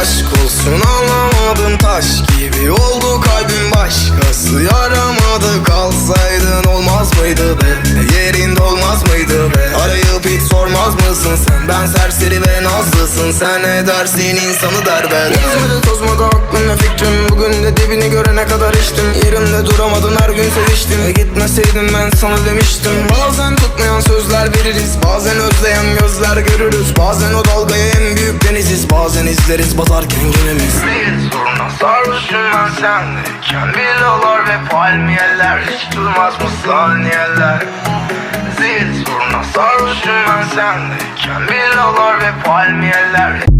Aşk olsun anlamadın taş gibi oldu kalbim. Başkası yaramadı kalsaydın olmaz mıydı be? Yerinde olmaz mıydı be? Arayıp hiç sormaz mısın sen? Ben serseri ve nazlısın. Sen ne dersin insanı derbeder İzmir'i tozma dibini görene kadar içtim. Yerimde duramadın her gün seviştim. Ve gitmeseydin ben sana demiştim. Bazen tutmayan sözler veririz bazen özleyen gözler görürüz. Bazen o dalgaya en büyük deniziz bazen izleriz batarken gemimiz Değil soruna sarhoşum ben sendeyken Villalar ve palmiyeler Hiç durmaz mı saniyeler? Zil soruna sarhoşum ben sendeyken Villalar ve palmiyeler